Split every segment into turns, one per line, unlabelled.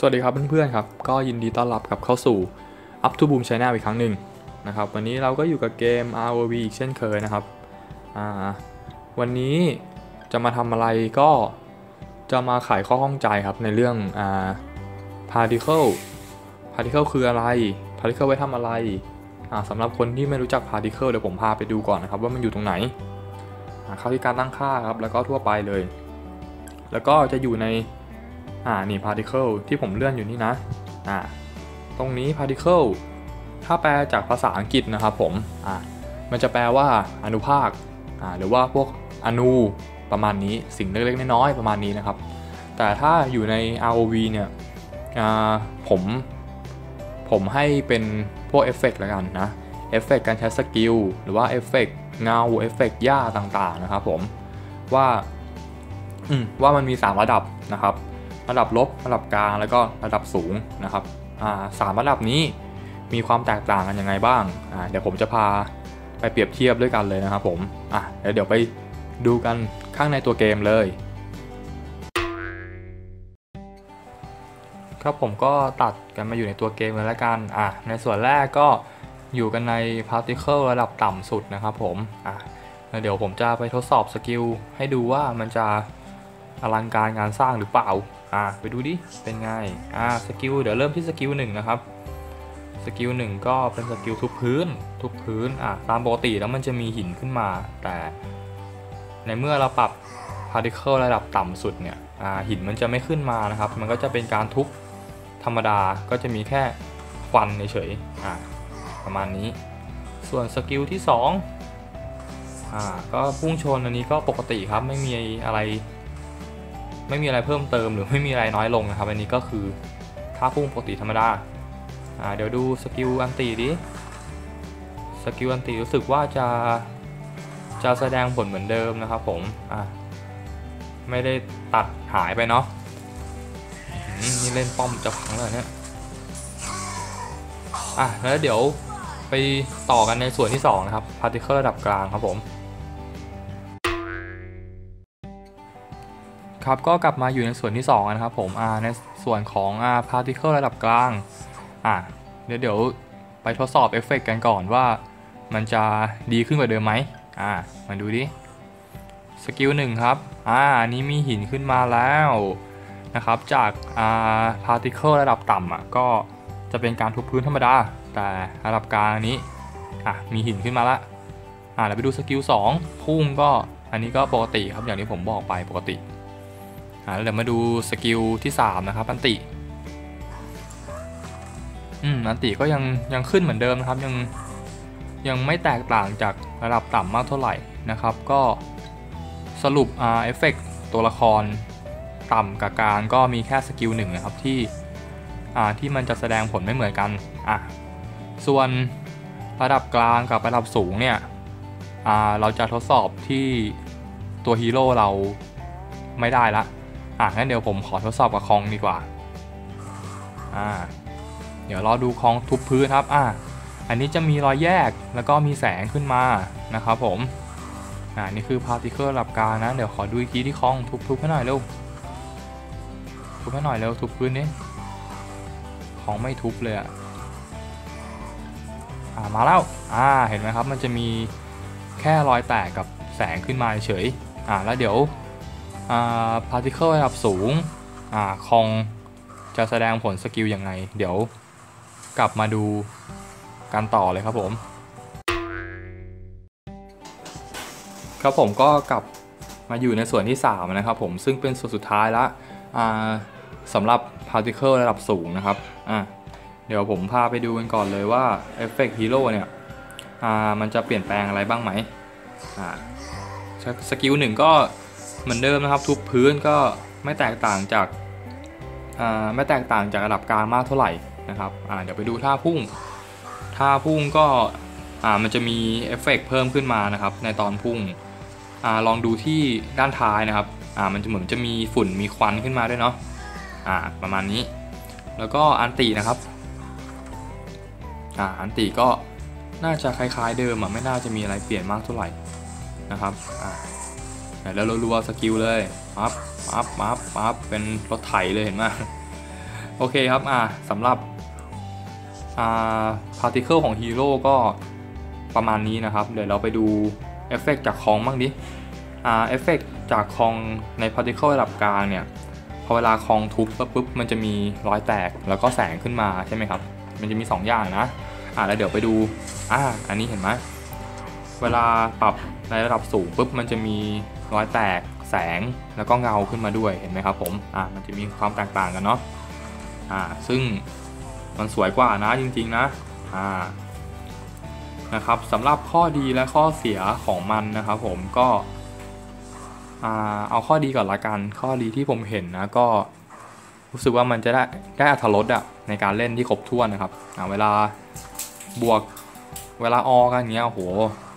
สวัสดีครับเพื่อนๆครับ ก็ยินดีต้อนรับกลับเข้าสู่ Up to Boom Channel อีกครั้งหนึ่งนะครับ วันนี้เราก็อยู่กับเกม ROV อีกเช่นเคยนะครับวันนี้จะมาทำอะไรก็จะมาไขข้อข้องใจครับในเรื่องอ่า particle particle คืออะไร particle ไว้ทำอะไรสำหรับคนที่ไม่รู้จัก particle เดี๋ยวผมพาไปดูก่อนนะครับว่ามันอยู่ตรงไหนเข้าที่การตั้งค่าครับแล้วก็ทั่วไปเลย แล้วก็จะอยู่ใน อ่านี่ particle ที่ผมเลื่อนอยู่นี่นะอ่าตรงนี้ particle ถ้าแปลจากภาษาอังกฤษนะครับผมอ่ามันจะแปลว่าอนุภาคอ่าหรือว่าพวกอนูประมาณนี้สิ่งเล็กๆน้อยๆประมาณนี้นะครับ แต่ถ้าอยู่ใน ROV เนี่ยอ่าผมผมให้เป็นพวกเอฟเฟกต์ล้วกันนะเอฟเฟกต์การใช้สกิลหรือว่าเอฟเฟกต์เงาเอฟเฟกต์หญ้าต่างๆนะครับผมว่าอืมว่ามันมี 3 ระดับนะครับ ระดับลบ ระดับกลาง แล้วก็ระดับสูงนะครับสามระดับนี้มีความแตกต่างกันยังไงบ้าง เดี๋ยวผมจะพาไปเปรียบเทียบด้วยกันเลยนะครับผมอะเดี๋ยวไปดูกันข้างในตัวเกมเลย ครับผมก็ตัดกันมาอยู่ในตัวเกมเลยแล้วกันอะในส่วนแรกก็อยู่กันใน particle ระดับต่ำสุดนะครับผมอะเดี๋ยวผมจะไปทดสอบสกิลให้ดูว่ามันจะอลังการงานสร้างหรือเปล่า อะไปดูดิ เป็นไง อะสกิล เดี๋ยวเริ่มที่สกิลหนึ่งนะครับ สกิลหนึ่งก็เป็นสกิลทุบพื้น ทุบพื้น อะตามปกติแล้วมันจะมีหินขึ้นมา แต่ ในเมื่อเราปรับ particle ระดับต่ำสุดเนี่ย อ่า หินมันจะไม่ขึ้นมานะครับ มันก็จะเป็นการทุบธรรมดา ก็จะมีแค่ควันเฉยๆ อ่า ประมาณนี้ ส่วนสกิลที่2อ่า ก็พุ่งชนอันนี้ก็ปกติครับ ไม่มีอะไร ไม่มีอะไรเพิ่มเติมหรือไม่มีอะไรน้อยลงนะครับ อันนี้ก็คือท่าพุ่งปกติธรรมดาอ่าเดี๋ยวดูสกิลอันตีดิสกิลอันตีรู้สึกว่าจะจะแสดงผลเหมือนเดิมนะครับผมอะไม่ได้ตัดหายไปเนาะนี่เล่นป้อมจะพังแล้วเนี่ยอะแล้วเดี๋ยวไปต่อกันในส่วนที่ 2 นะครับ particle ระดับกลางครับผม ครับ ก็กลับมาอยู่ในส่วนที่2นะครับผมในส่วนของอ่า particle ระดับกลางอะเดี๋ยวเดี๋ยวไปทดสอบเอฟเฟกต์กันก่อนว่า มันจะดีขึ้นกว่าเดิมไหมอ่ามาดูดิสกิลหนึ่งครับอ่าอันนี้มีหินขึ้นมาแล้วนะครับจากอ่าพาร์ติเคิลระดับต่ำอะก็จะเป็นการทุบพื้นธรรมดา แต่ระดับกลางนนี้อะมีหินขึ้นมาละอ่าเดี๋ยวไปดูสกิล2พุ่งก็อันนี้ก็ปกติครับอย่างที่ผมบอกไปปกติ อ่าเดี๋ยวมาดูสกิลที่ 3 นะครับอันติ อืมอันติก็ยังยังขึ้นเหมือนเดิมนะครับ ยังยังไม่แตกต่างจากระดับต่ำมากเท่าไหร่นะครับ ก็สรุปอ่าเอฟเฟกตัวละครต่ำกับกลางก็มีแค่สกิลหนึ่งนะครับที่อ่าที่มันจะแสดงผลไม่เหมือนกันอะส่วนระดับกลางกับระดับสูงเนี่ยอ่าเราจะทดสอบที่ตัวฮีโร่เราไม่ได้ละ อะงั้นเดี๋ยวผมขอทดสอบกับคองดีกว่า อ่า เดี๋ยวรอดูคองทุบพื้นครับ อ่า อันนี้จะมีรอยแยกแล้วก็มีแสงขึ้นมานะครับผม อ่า นี่คือ particle ระดับกานะ เดี๋ยวขอดูอีกทีที่คลองทุบๆให้หน่อยเร็ว ทุบให้หน่อยเร็วทุบพื้นนี้คลองไม่ทุบเลยอะอ่ามาแล้ว อ่า เห็นไหมครับ มันจะมีแค่รอยแตกกับแสงขึ้นมาเฉย อ่า แล้วเดี๋ยว อ่า particle ระดับสูงอ่าคองจะแสดงผลสกิลอยังไง เดี๋ยวกลับมาดูกันต่อเลยครับผม ครับผมก็กลับมาอยู่ในส่วนที่ 3 นะครับผมซึ่งเป็นส่วนสุดท้ายละสำหรับ particle ระดับสูงนะครับเดี๋ยวผมพาไปดูกันก่อนเลยว่า Effect Hero เนี่ยมันจะเปลี่ยนแปลงอะไรบ้างไหมสกิลหนึ่งก็ เหมือนเดิมนะครับทุบพื้นก็ไม่แตกต่างจากไม่แตกต่างจากระดับกลางมากเท่าไหร่นะครับเดี๋ยวไปดูท่าพุ่งถ้าพุ่งก็มันจะมีเอฟเฟกเพิ่มขึ้นมานะครับในตอนพุ่งอลองดูที่ด้านท้ายนะครับมันจะเหมือนจะมีฝุ่นมีควันขึ้นมาด้วยเนาะประมาณนี้ แล้วก็อันตีนะครับอันตีก็น่าจะคล้ายๆเดิมอะไม่น่าจะมีอะไรเปลี่ยนมากเท่าไหร่นะครับ แล้วรัวๆสกิลเลยปั๊บปั๊บปั๊บปั๊บเป็นรถไถเลยเห็นไหมโอเคครับอ่าสำหรับอ่า particle ของฮีโร่ก็ประมาณนี้นะครับ เดี๋ยวเราไปดูเอฟเฟกจากคองบ้างดิอ่าเอฟเฟกจากคองใน particle ระดับกลางเนี่ยพอเวลาคองทุบปุ๊บมันจะมีรอยแตกแล้วก็แสงขึ้นมาใช่ไหมครับ มันจะมี 2 อย่างนะอ่าแล้วเดี๋ยวไปดูอ่าอันนี้เห็นไหมเวลาปรับในระดับสูงปุ๊บมันจะมี รอยแตกแสงแล้วก็เงาขึ้นมาด้วยเห็นไหมครับผมอ่ามันจะมีความแตกต่างกันเนาะอ่าซึ่งมันสวยกว่านะจริงๆนะอ่านะครับสำหรับข้อดีและข้อเสียของมันนะครับผมก็อ่าเอาข้อดีก่อนละกันข้อดีที่ผมเห็นนะก็รู้สึกว่ามันจะได้ได้อัธรสอะในการเล่นที่ครบถ้วนนะครับอ่าเวลาบวกเวลาออกันเงี้ยโอ้โห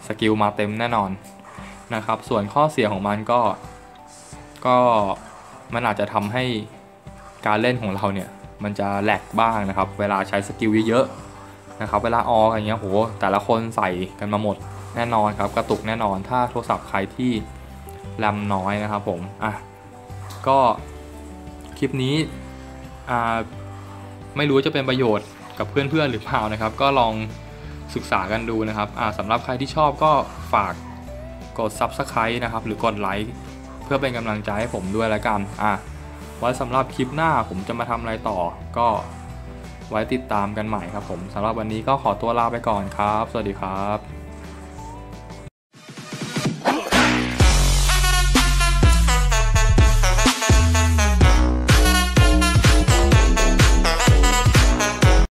สกิลมาเต็มแน่นอน นะครับ ส่วนข้อเสียของมันก็ ก็มันอาจจะทำให้การเล่นของเราเนี่ย มันจะแหลกบ้างนะครับ เวลาใช้สกิลเยอะๆนะครับ เวลาออกอย่างเงี้ยโหแต่ละคนใส่กันมาหมดแน่นอนครับ กระตุกแน่นอนถ้าโทรศัพท์ใครที่แรมน้อยนะครับผมอะก็คลิปนี้อ่าไม่รู้จะเป็นประโยชน์กับเพื่อนๆหรือเปล่านะครับ ก็ลองศึกษากันดูนะครับอ่าสำหรับใครที่ชอบก็ฝาก กด Subscribe นะครับ หรือกดไลค์เพื่อเป็นกำลังใจให้ผมด้วยแล้วกันอะไว้สำหรับคลิปหน้าผมจะมาทำอะไรต่อ ก็ไว้ติดตามกันใหม่ครับผมสำหรับวันนี้ก็ขอตัวลาไปก่อนครับ สวัสดีครับ